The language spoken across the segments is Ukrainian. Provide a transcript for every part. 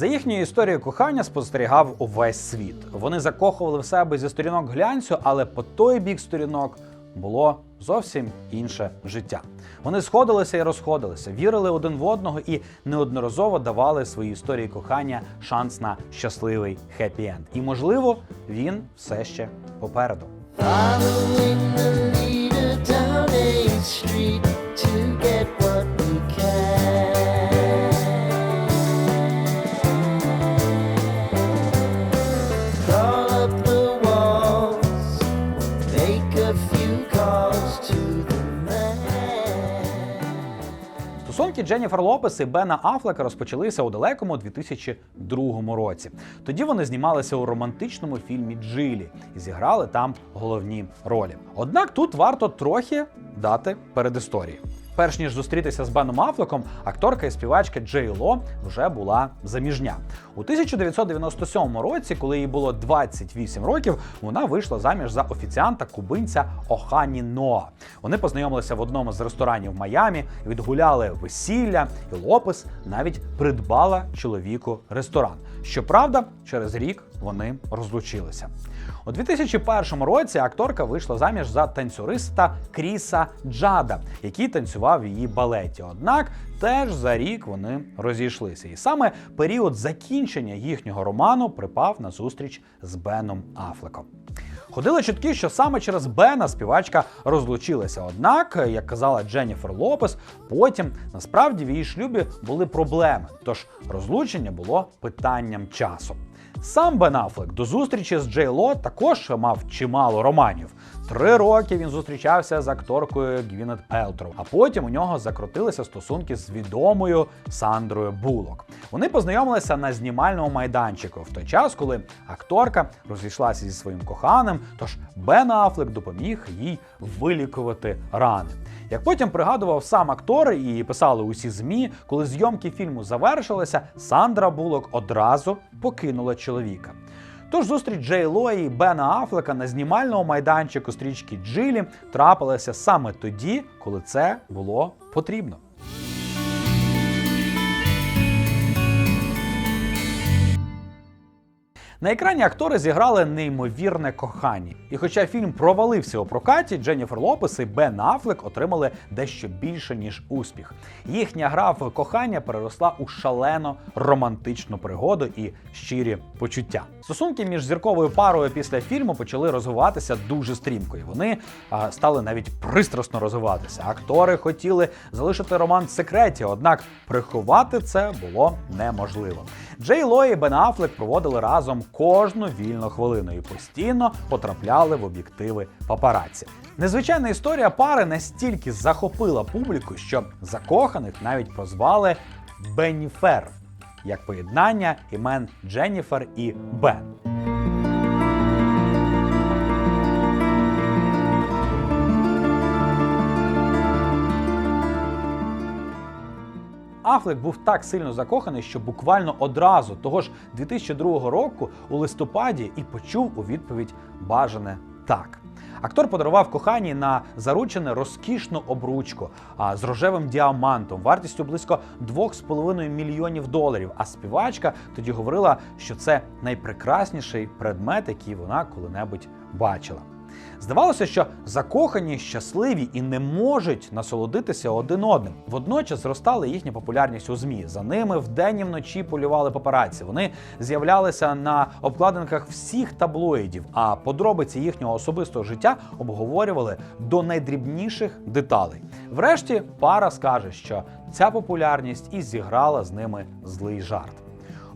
За їхньою історією кохання спостерігав увесь світ. Вони закохували в себе зі сторінок глянцю, але по той бік сторінок було зовсім інше життя. Вони сходилися і розходилися, вірили один в одного і неодноразово давали своїй історії кохання шанс на щасливий хеппі-енд. І можливо, він все ще попереду. Following the down a street to get what Стосунки Дженніфер Лопес і Бена Афлека розпочалися у далекому 2002 році. Тоді вони знімалися у романтичному фільмі Джилі і зіграли там головні ролі. Однак тут варто трохи дати передісторії. Перш ніж зустрітися з Беном Афлеком, акторка і співачка Джей Ло вже була заміжня. У 1997 році, коли їй було 28 років, вона вийшла заміж за офіціанта кубинця Охані Ноа. Вони познайомилися в одному з ресторанів Майамі, відгуляли весілля, і Лопес навіть придбала чоловіку ресторан. Щоправда, через рік вони розлучилися. У 2001 році акторка вийшла заміж за танцюриста Кріса Джада, який танцював в її балеті. Однак теж за рік вони розійшлися. І саме період закінчення їхнього роману припав на зустріч з Беном Афлеком. Ходили чутки, що саме через Бена співачка розлучилася. Однак, як казала Дженніфер Лопес, потім насправді в її шлюбі були проблеми, тож розлучення було питанням часу. Сам Бен Аффлек до зустрічі з Джей Ло також мав чимало романів. Три роки він зустрічався з акторкою Гвінет Пелтроу, а потім у нього закрутилися стосунки з відомою Сандрою Булок. Вони познайомилися на знімальному майданчику в той час, коли акторка розійшлася зі своїм коханим. Тож Бен Аффлек допоміг їй вилікувати рани. Як потім пригадував сам актор і писали усі змі, коли зйомки фільму завершилися, Сандра Булок одразу покинула чоловіка. Тож зустріч Джей Ло і Бена Афлека на знімальному майданчику стрічки Джилі трапилася саме тоді, коли це було потрібно. На екрані актори зіграли неймовірне кохання. І хоча фільм провалився у прокаті, Дженніфер Лопес і Бен Аффлек отримали дещо більше, ніж успіх. Їхня гра в кохання переросла у шалено романтичну пригоду і щирі почуття. Стосунки між зірковою парою після фільму почали розвиватися дуже стрімко, і вони а, стали навіть пристрасно розвиватися. Актори хотіли залишити роман в секреті, однак приховати це було неможливо. Джей Ло і Бен Афлек проводили разом кожну вільну хвилину і постійно потрапляли в об'єктиви папараці. Незвичайна історія пари настільки захопила публіку, що закоханих навіть прозвали Бенніфер як поєднання імен Дженніфер і Бен. Афлек був так сильно закоханий, що буквально одразу того ж 2002 року у листопаді і почув у відповідь бажане так. Актор подарував коханій на заручене розкішну обручку а, з рожевим діамантом, вартістю близько 2,5 мільйонів доларів. А співачка тоді говорила, що це найпрекрасніший предмет, який вона коли-небудь бачила. Здавалося, що закохані, щасливі і не можуть насолодитися один одним. Водночас зростала їхня популярність у змі. За ними вдень і вночі полювали папараці. Вони з'являлися на обкладинках всіх таблоїдів, а подробиці їхнього особистого життя обговорювали до найдрібніших деталей. Врешті пара скаже, що ця популярність і зіграла з ними злий жарт.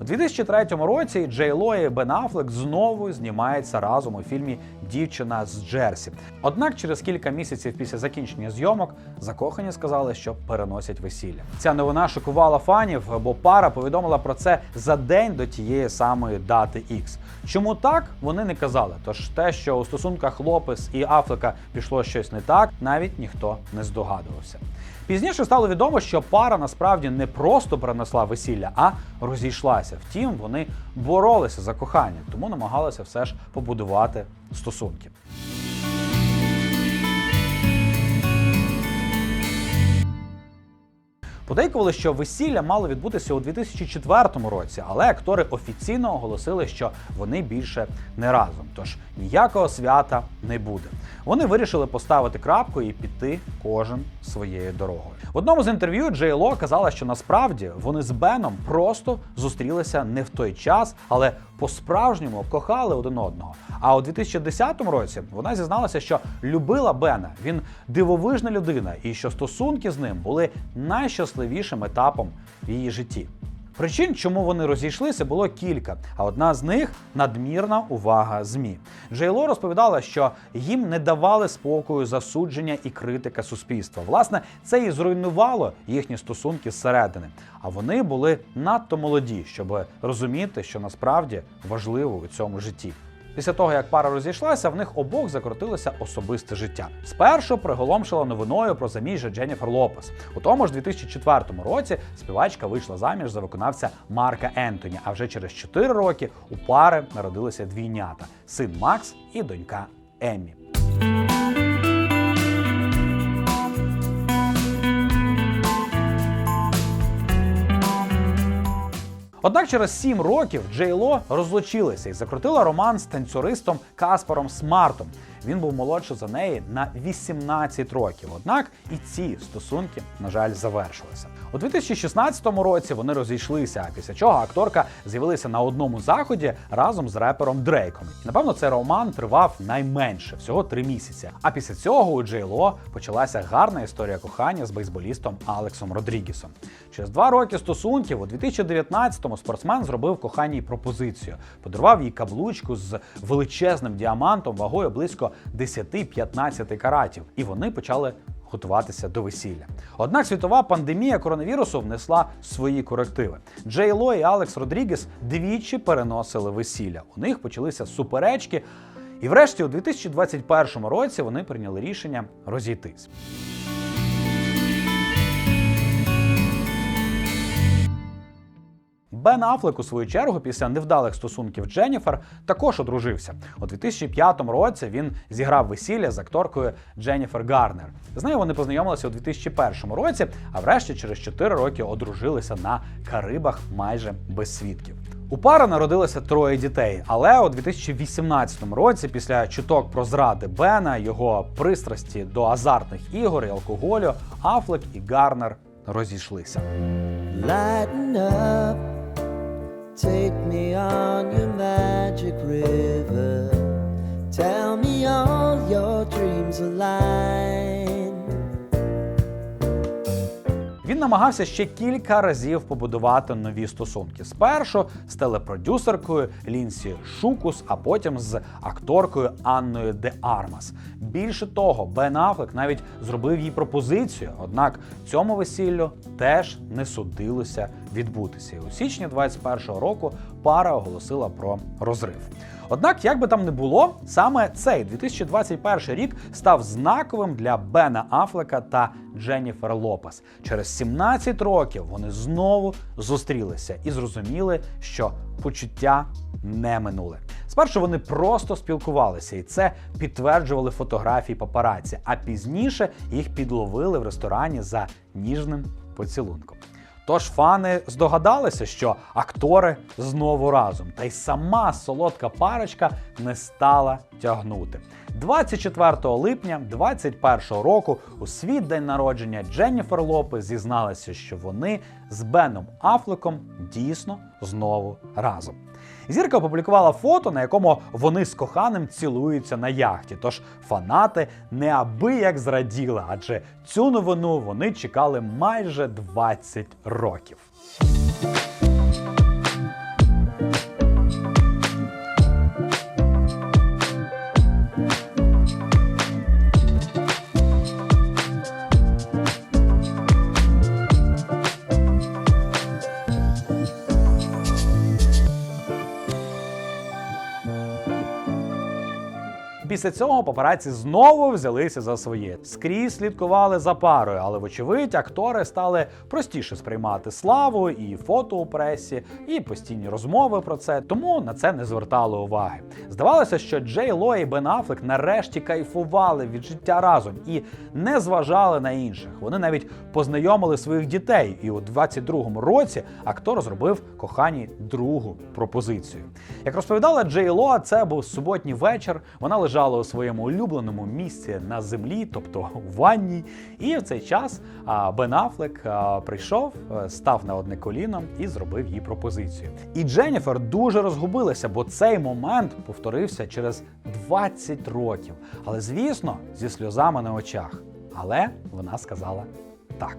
У 2003 році Джей Ло і Бен Аффлек знову знімаються разом у фільмі Дівчина з Джерсі. Однак через кілька місяців після закінчення зйомок закохані сказали, що переносять весілля. Ця новина шокувала фанів, бо пара повідомила про це за день до тієї самої дати X. Чому так вони не казали? Тож те, що у стосунках Лопес і Афлека пішло щось не так, навіть ніхто не здогадувався. Пізніше стало відомо, що пара насправді не просто перенесла весілля, а розійшлася. Втім, вони боролися за кохання, тому намагалися все ж побудувати стосунки. Подейкували, що весілля мало відбутися у 2004 році, але актори офіційно оголосили, що вони більше не разом. Тож ніякого свята не буде. Вони вирішили поставити крапку і піти кожен своєю дорогою. В одному з інтерв'ю Джей Ло казала, що насправді вони з Беном просто зустрілися не в той час, але по-справжньому кохали один одного. А у 2010 році вона зізналася, що любила Бена. Він дивовижна людина, і що стосунки з ним були найщасливішим етапом в її житті. Причин, чому вони розійшлися, було кілька, а одна з них надмірна увага ЗМІ. Джейло розповідала, що їм не давали спокою засудження і критика суспільства. Власне, це і зруйнувало їхні стосунки зсередини. А вони були надто молоді, щоб розуміти, що насправді важливо у цьому житті. Після того, як пара розійшлася, в них обох закрутилося особисте життя. Спершу приголомшила новиною про заміжжя Дженніфер Лопес. У тому ж 2004 році співачка вийшла заміж за виконавця Марка Ентоні. А вже через 4 роки у пари народилися двійнята: син Макс і донька Еммі. Однак через сім років Джей Ло розлучилася і закрутила роман з танцюристом Каспаром Смартом. Він був молодший за неї на 18 років. Однак і ці стосунки, на жаль, завершилися. У 2016 році вони розійшлися. Після чого акторка з'явилася на одному заході разом з репером Дрейком. І напевно цей роман тривав найменше всього три місяці. А після цього у Джей Ло почалася гарна історія кохання з бейсболістом Алексом Родрігісом. Через два роки стосунків у 2019-му спортсмен зробив коханій пропозицію, подарував їй каблучку з величезним діамантом вагою близько 10-15 каратів, і вони почали готуватися до весілля. Однак світова пандемія коронавірусу внесла свої корективи. Джей Ло і Алекс Родрігес двічі переносили весілля. У них почалися суперечки. І врешті у 2021 році вони прийняли рішення розійтись. Бен Афлек, у свою чергу, після невдалих стосунків Дженніфер, також одружився. У 2005 році він зіграв весілля з акторкою Дженніфер Гарнер. З нею вони познайомилися у 2001 році, а врешті через 4 роки одружилися на Карибах майже без свідків. У пари народилося троє дітей, але у 2018 році, після чуток про зради Бена, його пристрасті до азартних ігор і алкоголю, Афлек і Гарнер розійшлися. Lighten up, take me on your magic river. Намагався ще кілька разів побудувати нові стосунки. Спершу з телепродюсеркою Лінсі Шукус, а потім з акторкою Анною Де Армас. Більше того, Бен Аффлек навіть зробив їй пропозицію, однак цьому весіллю теж не судилося відбутися. І у січні 21-го року пара оголосила про розрив. Однак, як би там не було, саме цей 2021 рік став знаковим для Бена Афлека та Дженніфер Лопес. Через 17 років вони знову зустрілися і зрозуміли, що почуття не минули. Спершу вони просто спілкувалися, і це підтверджували фотографії папараці, а пізніше їх підловили в ресторані за ніжним поцілунком. Тож фани здогадалися, що актори знову разом, та й сама солодка парочка не стала тягнути. 24 липня 2021 року у свій день народження Дженніфер Лопес зізналася, що вони з Беном Афлеком дійсно знову разом. Зірка опублікувала фото, на якому вони з коханим цілуються на яхті. Тож фанати неабияк зраділи, адже цю новину вони чекали майже 20 років. Після цього папараці знову взялися за своє. Скрізь слідкували за парою, але вочевидь актори стали простіше сприймати славу і фото у пресі, і постійні розмови про це, тому на це не звертали уваги. Здавалося, що Джей Ло і Бен Аффлек нарешті кайфували від життя разом і не зважали на інших. Вони навіть познайомили своїх дітей, і у 22-му році актор зробив коханій другу пропозицію. Як розповідала Джей Ло, це був суботній вечір. Вона лежала у своєму улюбленому місці на землі, тобто в ванній. І в цей час Бен Аффлек а, прийшов, е, став на одне коліно і зробив їй пропозицію. І Дженніфер дуже розгубилася, бо цей момент повторився через 20 років. Але звісно, зі сльозами на очах. Але вона сказала так.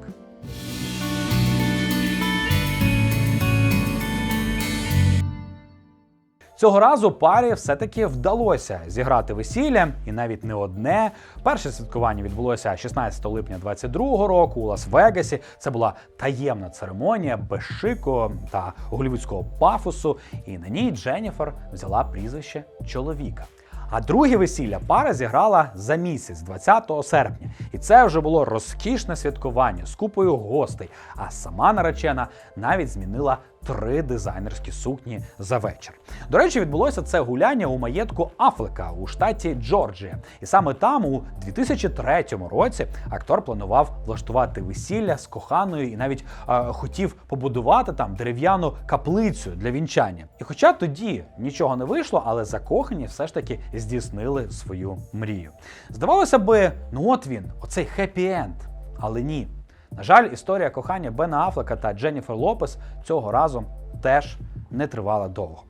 Цього разу парі все-таки вдалося зіграти весілля, і навіть не одне. Перше святкування відбулося 16 липня 22-го року у Лас-Вегасі. Це була таємна церемонія без шику та голівудського пафосу. І на ній Дженніфер взяла прізвище чоловіка. А друге весілля пара зіграла за місяць, 20 серпня. І це вже було розкішне святкування з купою гостей. А сама наречена навіть змінила три дизайнерські сукні за вечір. До речі, відбулося це гуляння у маєтку Афлека у штаті Джорджія. І саме там, у 2003 році, актор планував влаштувати весілля з коханою і навіть е, хотів побудувати там дерев'яну каплицю для вінчання. І хоча тоді нічого не вийшло, але закохані все ж таки здійснили свою мрію. Здавалося би, ну от він, оцей хеппі-енд. Але ні. На жаль, історія кохання Бена Афлека та Дженніфер Лопес цього разу теж не тривала довго.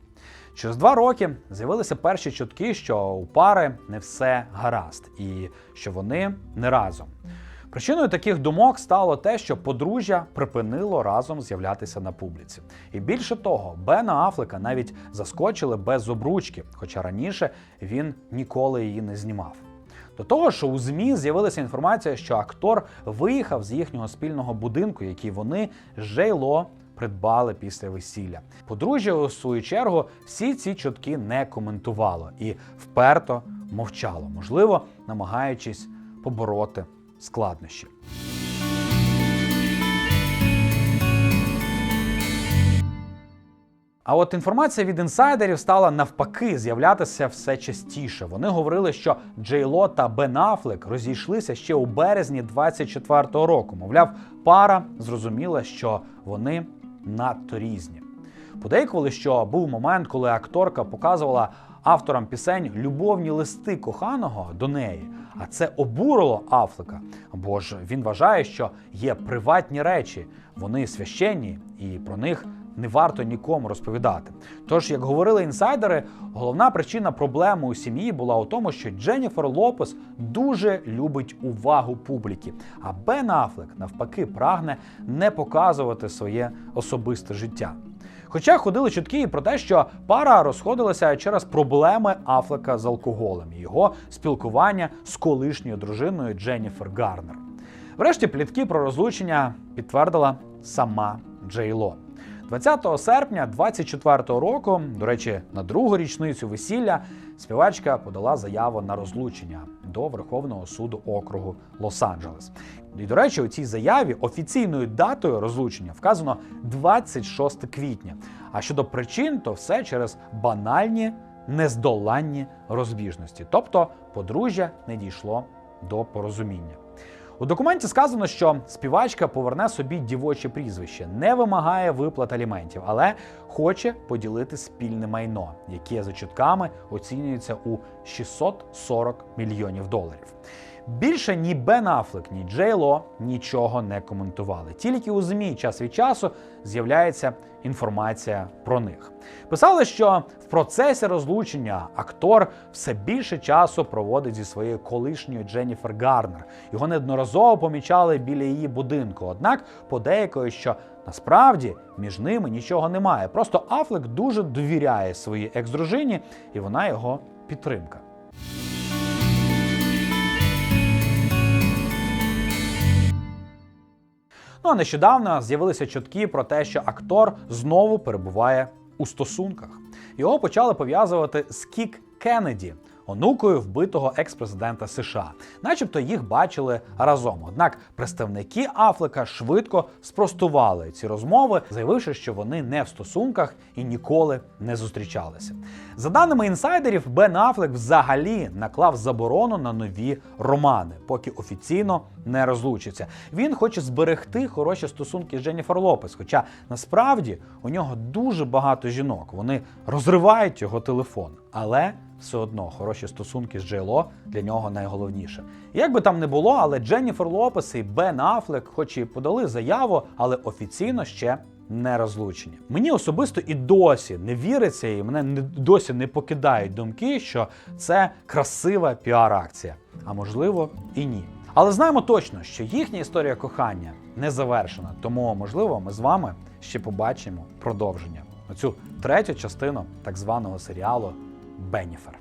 Через два роки з'явилися перші чутки, що у пари не все гаразд, і що вони не разом. Причиною таких думок стало те, що подружжя припинило разом з'являтися на публіці. І більше того, Бена Афлека навіть заскочили без обручки, хоча раніше він ніколи її не знімав. До того ж, у ЗМІ з'явилася інформація, що актор виїхав з їхнього спільного будинку, який вони жейло. Придбали після весілля. Подружжя, у свою чергу, всі ці чутки не коментувало і вперто мовчало, можливо, намагаючись побороти складнощі. А от інформація від інсайдерів стала навпаки з'являтися все частіше. Вони говорили, що Джейло та Бен Аффлек розійшлися ще у березні 24-го року. Мовляв, пара зрозуміла, що вони надто різні. Подейкували, що був момент, коли акторка показувала авторам пісень любовні листи коханого до неї, а це обурило Афлека. Бо ж він вважає, що є приватні речі, вони священні, і про них не варто нікому розповідати. Тож, як говорили інсайдери, головна причина проблеми у сім'ї була у тому, що Дженніфер Лопес дуже любить увагу публіки, а Бен Афлек навпаки прагне не показувати своє особисте життя. Хоча ходили чутки про те, що пара розходилася через проблеми Афлека з алкоголем і його спілкування з колишньою дружиною Дженніфер Гарнер. Врешті плітки про розлучення підтвердила сама Джей Ло. 20 серпня 24-го року, до речі, на другу річницю весілля, співачка подала заяву на розлучення до Верховного суду округу Лос-Анджелес. І, до речі, у цій заяві офіційною датою розлучення вказано 26 квітня. А щодо причин, то все через банальні нездоланні розбіжності. Тобто подружжя не дійшло до порозуміння. У документі сказано, що співачка поверне собі дівоче прізвище, не вимагає виплат аліментів, але хоче поділити спільне майно, яке за чутками оцінюється у 640 мільйонів доларів. Більше ні Бен Аффлек, ні Джей Ло нічого не коментували. Тільки у ЗМІ час від часу з'являється інформація про них. Писали, що в процесі розлучення актор все більше часу проводить зі своєю колишньою Дженніфер Гарнер. Його неодноразово помічали біля її будинку. Однак подейкують, що насправді між ними нічого немає. Просто Афлек дуже довіряє своїй екс-дружині, і вона його підтримка. Ну а нещодавно з'явилися чутки про те, що актор знову перебуває у стосунках. Його почали пов'язувати з Кік Кеннеді, онукою вбитого екс-президента США, начебто їх бачили разом. Однак представники Афлека швидко спростували ці розмови, заявивши, що вони не в стосунках і ніколи не зустрічалися. За даними інсайдерів, Бен Афлек взагалі наклав заборону на нові романи, поки офіційно не розлучиться. Він хоче зберегти хороші стосунки з Дженніфер Лопес, хоча насправді у нього дуже багато жінок. Вони розривають його телефон, але все одно хороші стосунки з Джейло для нього найголовніше. Як би там не було, але Дженніфер Лопес і Бен Афлек, хоч і подали заяву, але офіційно ще не розлучені. Мені особисто і досі не віриться, і мене не досі не покидають думки, що це красива піар-акція. А можливо, і ні. Але знаємо точно, що їхня історія кохання не завершена, тому можливо ми з вами ще побачимо продовження. Оцю третю частину так званого серіалу Бенніфер.